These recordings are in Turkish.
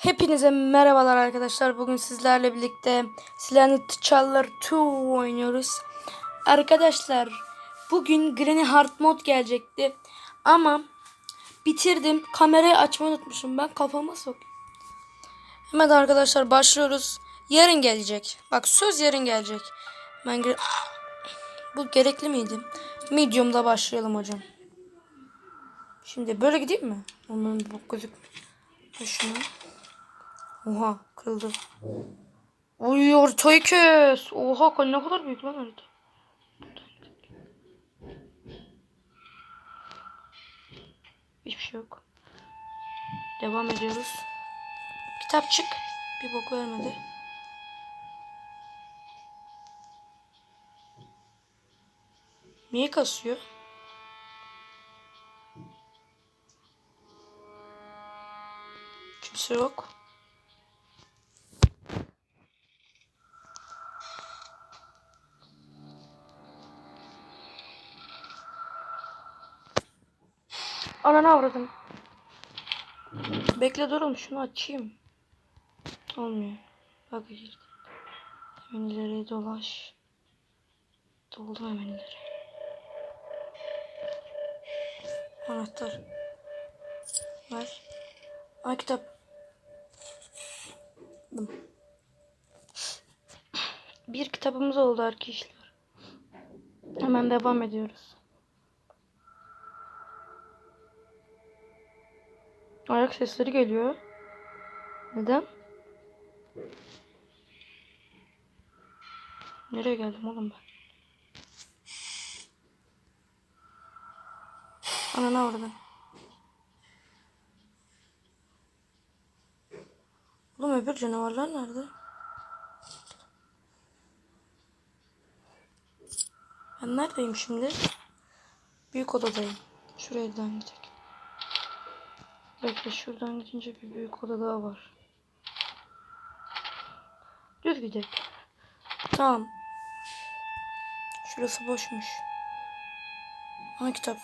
Hepinize merhabalar arkadaşlar. Bugün sizlerle birlikte Silahlı Çallar 2 oynuyoruz. Arkadaşlar bugün Granny Hard Mod gelecekti. Ama bitirdim. Kamerayı açmayı unutmuşum. Ben kafama sok. Hemen arkadaşlar başlıyoruz. Yarın gelecek. Bak söz yarın gelecek. Ben Bu gerekli miydi? Medium'da başlayalım hocam. Şimdi böyle gideyim mi? Onun bu gözükmüyor. Şunu. Oha kırıldı. Oy ortayı kes. Oha ne kadar büyük lan harita. Hiçbir şey yok. Devam ediyoruz. Kitapçık. Bir bok vermedi. Niye kasıyor? Kimse yok. Ananı avradım. Bekle durun şunu açayım. Olmuyor. Bak işte. Eminleri dolaş. Doldu eminleri. Anahtar. Ver. Ay kitap. Bir kitabımız oldu arkadaşlar. Hemen devam ediyoruz. Ayak sesleri geliyor. Neden? Nereye geldim oğlum ben? Ananı avradım. Oğlum öbür canavarlar nerede? Ben neredeyim şimdi? Büyük odadayım. Şuradan gidelim. Bekle şuradan gidince bir büyük oda daha var. Düz gidelim. Tamam. Şurası boşmuş. Ana kitap.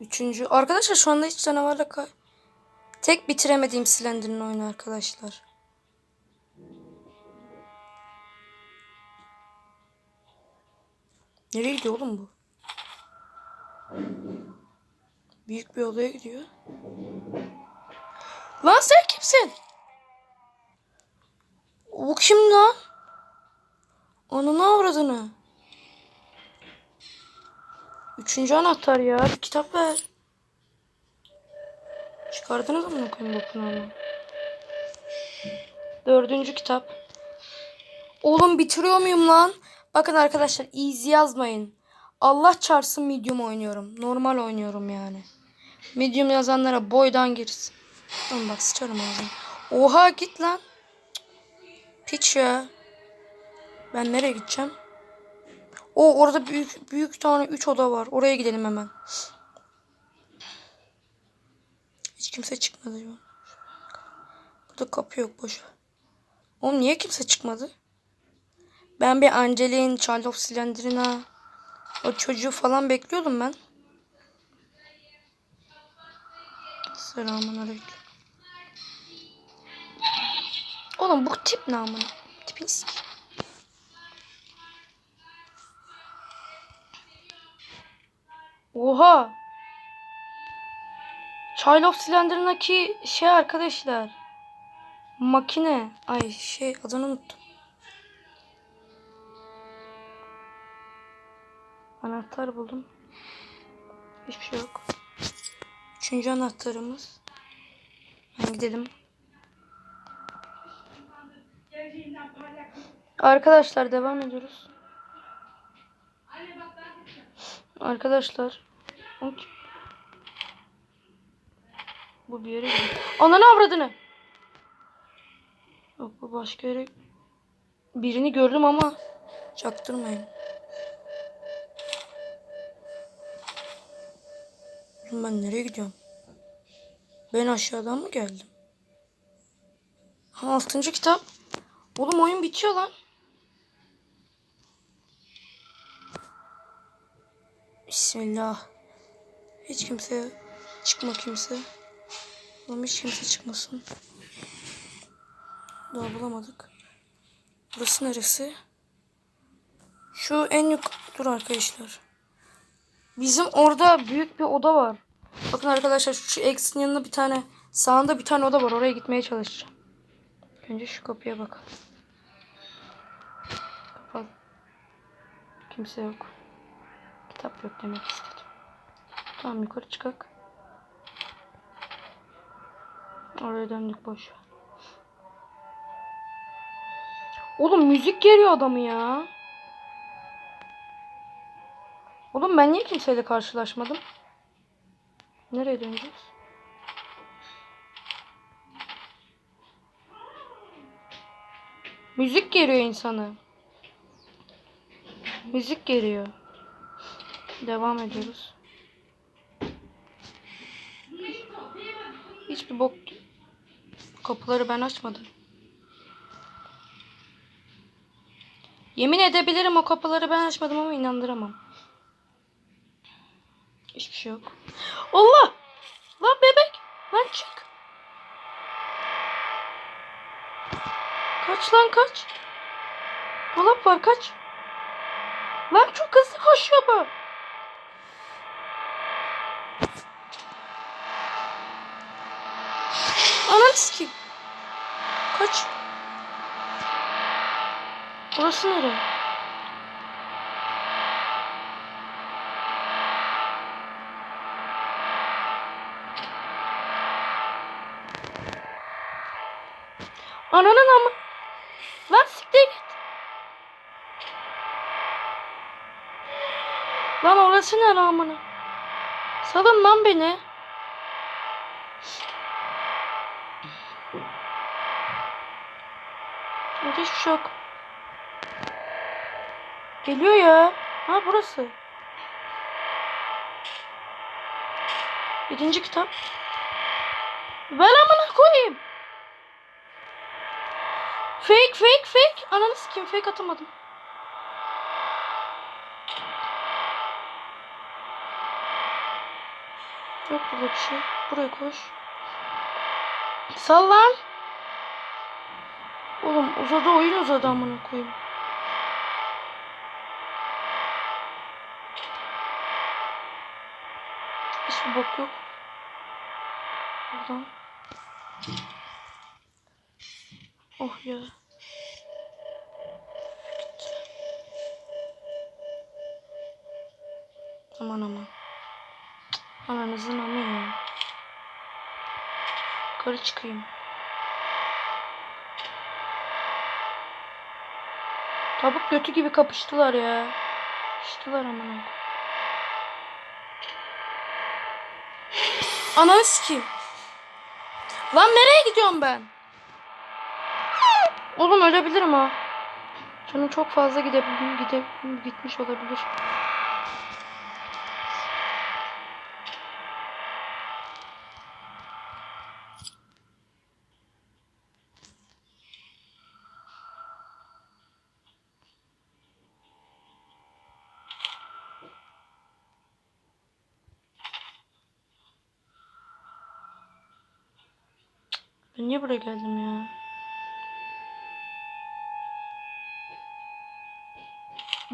Üçüncü. Arkadaşlar şu anda hiç canavarla kay... Tek bitiremediğim Slender'ın oyunu arkadaşlar. Nereye gidiyor oğlum bu? Büyük bir odaya gidiyor. Lan sen kimsin? O kim lan? Ananı avradını. Üçüncü anahtar ya. Bir kitap ver. Çıkardınız mı koyayım bakın ama. Dördüncü kitap. Oğlum bitiriyor muyum lan? Bakın arkadaşlar easy yazmayın. Allah çarpsın medium oynuyorum. Normal oynuyorum yani. Medium yazanlara boydan girsin. Oğlum bak sıçarım ağzına. Oha git lan. Piç ya. Ben nereye gideceğim? O orada büyük büyük tane 3 oda var. Oraya gidelim hemen. Hiç kimse çıkmadı an. Burada kapı yok boş. Oğlum niye kimse çıkmadı? Ben bir Angelin, Child of Slenderina, o çocuğu falan bekliyordum ben. Selamun aleyküm. Oğlum bu tip ne amına? Tipini sikeyim. Oha. Child of Slender'ındaki şey arkadaşlar. Makine. Ay şey adını unuttum. Anahtar buldum. Hiçbir şey yok. Üçüncü anahtarımız. Ben gidelim. Arkadaşlar devam ediyoruz. Arkadaşlar. Bu bir yere gidiyor. Ananı avradını. Yok bu başka yere. Birini gördüm ama çaktırmayın. Ben nereye gidiyorum? Ben aşağıdan mı geldim? Altıncı kitap. Oğlum oyun bitiyor lan. Bismillah. Hiç kimse çıkma kimse. Oğlum hiç kimse çıkmasın. Daha bulamadık. Burası neresi? Şu en yuk... Dur arkadaşlar. Bizim orada büyük bir oda var. Bakın arkadaşlar şu X'in yanında bir tane sağında bir tane oda var. Oraya gitmeye çalışacağım. Önce şu kapıya bakalım. Kapalı. Kimse yok. Kitap yok demek istedim. Tamam yukarı çıkak. Oraya döndük boş. Oğlum müzik geliyor adamı ya. Oğlum ben niye kimseyle karşılaşmadım? Nereye döneceğiz? Müzik geliyor insana. Müzik geliyor. Devam ediyoruz. Hiçbir bok kapıları ben açmadım. Yemin edebilirim o kapıları ben açmadım ama inandıramam. Hiçbir şey yok. Allah! Lan bebek! Lan çık! Kaç lan kaç! Dolap var kaç! Lan çok hızlı koşuyor bu! Ananı sikeyim! Kaç! Burası nere? Ananın ama. Lan siktir git. Lan orası ne amına? Salın lan beni. Şey yok. Geliyor ya. Ha burası. Birinci kitap. Ver amına koyayım. Fake fake fake. Ananı sikeyim fake atamadım. Yok burada bir şey. Buraya koş. Sallan. Oğlum uzadı oyun uzadı amına koyayım. Hiçbir bok yok. Buradan. Oh ya. Aman aman. Ananızın amı ya. Yukarı çıkayım. Tavuk götü gibi kapıştılar ya. Kapıştılar aman Ananı sikeyim. Lan nereye gidiyorum ben? Oğlum ölebilirim ha. Canım çok fazla gide, gide gitmiş olabilir. Ben niye buraya geldim ya?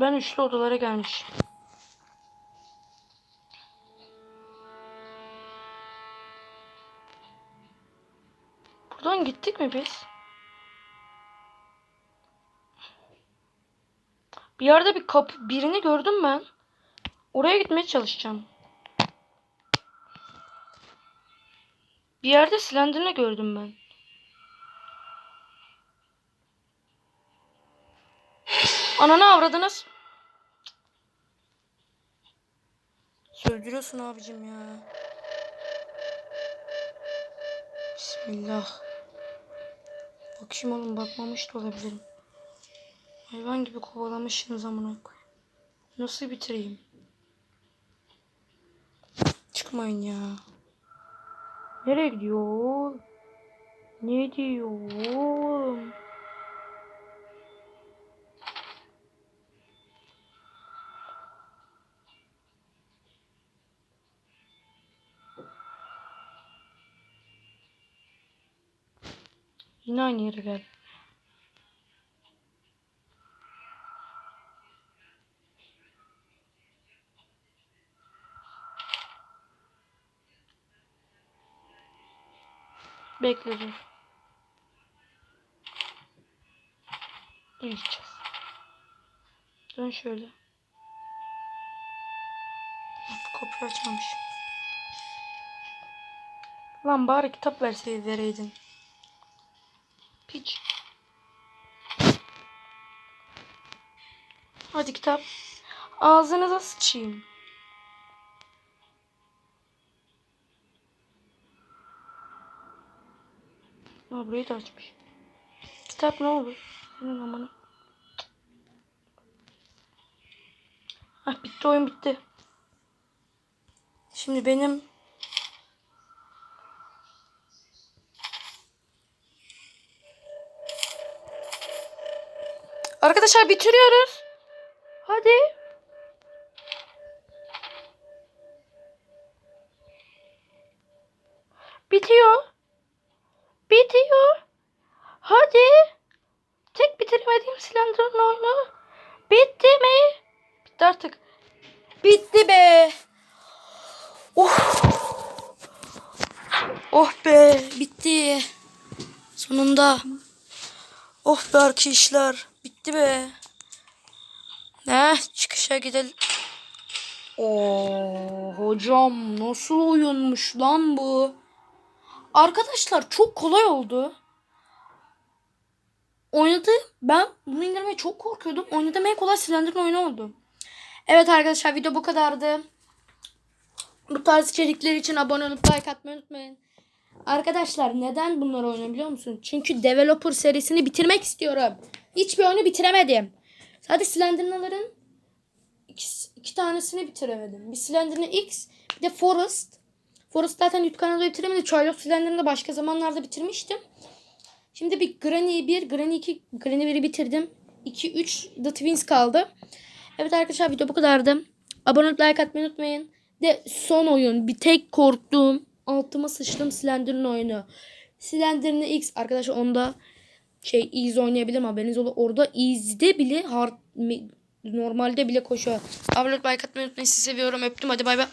Ben üçlü odalara gelmişim. Buradan gittik mi biz? Bir yerde bir kapı birini gördüm ben. Oraya gitmeye çalışacağım. Bir yerde silendirine gördüm ben. Ananı avradınız. Söldürüyorsun abicim ya. Bismillah. Bakayım oğlum bakmamış da olabilirim. Hayvan gibi kovalamışsınız amına. Nasıl bitireyim? Çıkmayın ya. Nereye gidiyor? Ne diyor Yine aynı yere geldi. Bekle dur. Dur gideceğiz. Dön şöyle. Kapıyı açmamış. Lan bari kitap verseydin vereydin. Piç. Hadi kitap. Ağzınıza sıçayım. Ha burayı da açmış. Kitap ne olur? Senin amanı. Ah bitti oyun bitti. Şimdi benim Arkadaşlar bitiriyoruz. Hadi. Bitiyor. Bitiyor. Hadi. Tek bitiremediğim Slender'ın oyunu. Bitti mi? Bitti artık. Bitti be. Oh. Oh be. Bitti. Sonunda. Oh be arkadaşlar. Bitti be. Ne? Çıkışa gidelim. Oo, hocam nasıl oyunmuş lan bu? Arkadaşlar çok kolay oldu. Oynadı. Ben bunu indirmeye çok korkuyordum. Oynadığım en kolay Slender'ın oyunu oldu. Evet arkadaşlar video bu kadardı. Bu tarz içerikler için abone olup like atmayı unutmayın. Arkadaşlar neden bunları oynuyorum biliyor musun? Çünkü Developer serisini bitirmek istiyorum. Hiçbir oyunu bitiremedim. Sadece Slender'ların iki, iki tanesini bitiremedim. Bir Slender'ın X bir de Forest. Forest zaten YouTube kanalda bitiremedim. Child of Slender'ını da başka zamanlarda bitirmiştim. Şimdi bir Granny 1, Granny 2, Granny 1'i bitirdim. 2, 3 The Twins kaldı. Evet arkadaşlar video bu kadardı. Abone olup like atmayı unutmayın. De son oyun bir tek korktuğum altıma sıçtım Slender'ın oyunu. Slender'ın X arkadaşlar onda şey Ease oynayabilirim haberiniz olur. Orada Ease'de bile hard normalde bile koşuyor. Abone olup like atmayı unutmayın. Sizi seviyorum. Öptüm. Hadi bay bay.